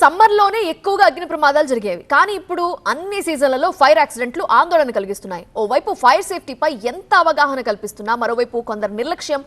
సమ్మర్లోనే ఎక్కువగా అగ్ని ప్రమాదాలు జరిగేవి. కానీ ఇప్పుడు అన్ని సీజన్లలో ఫైర్ యాక్సిడెంట్లు ఆందోళన కలిగిస్తున్నాయి. ఓవైపు ఫైర్ సేఫ్టీపై ఎంత అవగాహన కల్పిస్తున్నా మరోవైపు కొందరు నిర్లక్ష్యం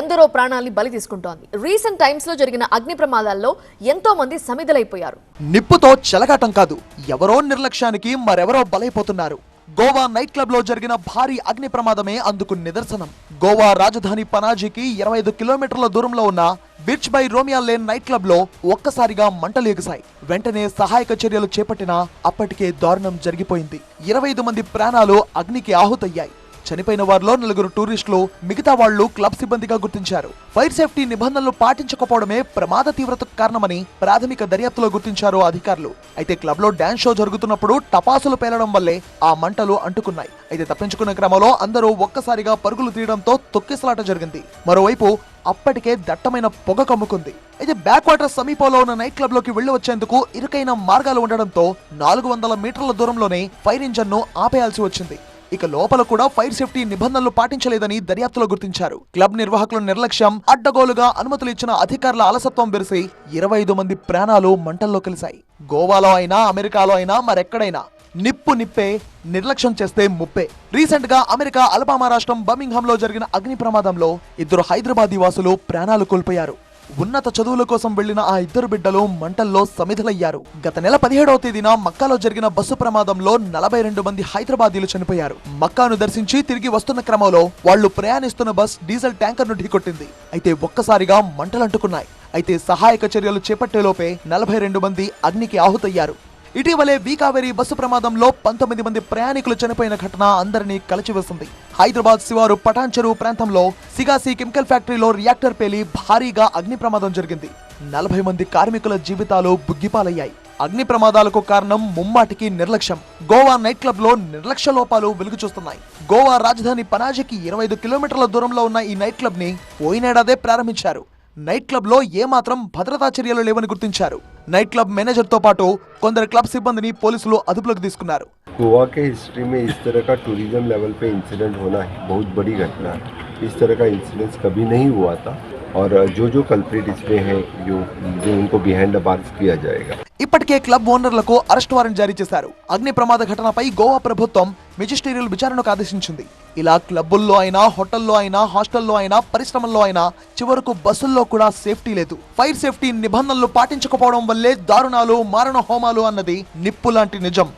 ఎందరో ప్రాణాల్ని బలి తీసుకుంటోంది. రీసెంట్ టైమ్స్లో జరిగిన అగ్ని ప్రమాదాల్లో ఎంతో మంది సమిధలైపోయారు. నిప్పుతో చెలగాటం కాదు. ఎవరో నిర్లక్ష్యానికి మరెవరో బలైపోతున్నారు. గోవా నైట్ క్లబ్లో జరిగిన భారీ అగ్ని ప్రమాదమే అందుకు నిదర్శనం. గోవా రాజధాని పనాజీకి ఇరవై ఐదు కిలోమీటర్ల దూరంలో ఉన్న beach by Romeo Lane night క్లబ్లో ఒక్కసారిగా మంటలు ఎగిశాయి. వెంటనే సహాయక చర్యలు చేపట్టినా అప్పటికే దారుణం జరిగిపోయింది. ఇరవై ఐదు మంది ప్రాణాలు అగ్నికి ఆహుతయ్యాయి. చనిపోయిన వారిలో నలుగురు టూరిస్టులు మిగతా వాళ్ళు క్లబ్ సిబ్బందిగా గుర్తించారు. ఫైర్ సేఫ్టీ నిబంధనలు పాటించకపోవడమే ప్రమాద తీవ్రతకు కారణమని ప్రాథమిక దర్యాప్తులో గుర్తించారు అధికారులు. అయితే క్లబ్లో డాన్స్ షో జరుగుతున్నప్పుడు టపాసులు పేలడం వల్లే ఆ మంటలు అంటుకున్నాయి. అయితే తప్పించుకున్న క్రమంలో అందరూ ఒక్కసారిగా పరుగులు తీయడంతో తొక్కిసలాట జరిగింది. మరోవైపు అప్పటికే దట్టమైన పొగ కమ్ముకుంది. అయితే బ్యాక్ వాటర్ సమీపంలో ఉన్న నైట్ క్లబ్లోకి వెళ్ళి వచ్చేందుకు ఇరుకైన మార్గాలు ఉండడంతో నాలుగు వందల మీటర్ల దూరంలోనే ఫైర్ ఇంజన్ను ఆపేయాల్సి వచ్చింది. ఇక లోపల కూడా ఫైర్ సేఫ్టీ నిబంధనలు పాటించలేదని దర్యాప్తులో గుర్తించారు. క్లబ్ నిర్వాహకుల నిర్లక్ష్యం అడ్డగోలుగా అనుమతులు ఇచ్చిన అధికారుల అలసత్వం బెరిసి ఇరవై ఐదు మంది ప్రాణాలు మంటల్లో కలిశాయి. గోవాలో అయినా అమెరికాలో అయినా మరెక్కడైనా నిప్పు నిప్పే నిర్లక్ష్యం చేస్తే ముప్పే. రీసెంట్గా అమెరికా అలబామా రాష్ట్రం బర్మింగ్హామ్లో జరిగిన అగ్ని ప్రమాదంలో ఇద్దరు హైదరాబాద్ వాసులు ప్రాణాలు కోల్పోయారు. ఉన్నత చదువుల కోసం వెళ్ళిన ఆ ఇద్దరు బిడ్డలు మంటల్లో సమిధలయ్యారు. గత నెల పదిహేడవ తేదీన మక్కాలో జరిగిన బస్సు ప్రమాదంలో నలభై రెండు మంది హైదరాబాదీలు చనిపోయారు. మక్కాను దర్శించి తిరిగి వస్తున్న క్రమంలో వాళ్ళు ప్రయాణిస్తున్న బస్ డీజిల్ ట్యాంకర్ను ఢీకొట్టింది. అయితే ఒక్కసారిగా మంటలంటుకున్నాయి. అయితే సహాయక చర్యలు చేపట్టేలోపే నలభై రెండు మంది అగ్నికి ఆహుతయ్యారు. ఇటీవలే బీకావేరి బస్సు ప్రమాదంలో పంతొమ్మిది మంది ప్రయాణికులు చనిపోయిన ఘటన అందరినీ కలిచివేసింది. హైదరాబాద్ శివారు పటాన్ చెరువు ప్రాంతంలో సిగాసి కెమికల్ ఫ్యాక్టరీలో రియాక్టర్ పేలి భారీగా అగ్ని ప్రమాదం జరిగింది. నలభై మంది కార్మికుల జీవితాలు బుగ్గిపాలయ్యాయి. అగ్ని ప్రమాదాలకు కారణం ముమ్మాటికి నిర్లక్ష్యం. గోవా నైట్ క్లబ్లో నిర్లక్ష్య లోపాలు వెలుగు చూస్తున్నాయి గోవా రాజధాని పనాజీకి ఇరవై ఐదు కిలోమీటర్ల దూరంలో ఉన్న ఈ నైట్ క్లబ్ని పోయినేడాదే ప్రారంభించారు. నైట్ క్లబ్లో ఏమాత్రం భద్రతా చర్యలు లేవని గుర్తించారు. నైట్ క్లబ్ మేనేజర్తో పాటు కొందరు క్లబ్ సిబ్బందిని పోలీసులు అదుపులోకి తీసుకున్నారు. गोवा के हिस्ट्री में इस तरह का टूरिज्म लेवल पे इंसिडेंट होना बहुत बड़ी घटना है इस तरह का इंसिडेंस कभी नहीं हुआ था और जो जो कल्प्रिट इसमें हैं जो जो उनको बिहाइंड द बार्स किया जाएगा ఇప్పటికే క్లబ్ ఓనర్లకు అరెస్ట్ వారెంట్ జారీ చేశారు అగ్ని ప్రమాద ఘటనపై గోవా ప్రభుత్వం మెజిస్టీరియల్ విచారణకు ఆదేశించింది ఇలా క్లబ్బుల్లో అయినా హోటల్లో అయినా హాస్టల్లో అయినా పరిశ్రమల్లో అయినా చివరకు బస్సుల్లో కూడా సేఫ్టీ లేదు ఫైర్ సేఫ్టీ నిబంధనలు పాటించకపోవడం వల్లే దారుణాలు మారణ హోమాలు అన్నది నిప్పు లాంటి నిజం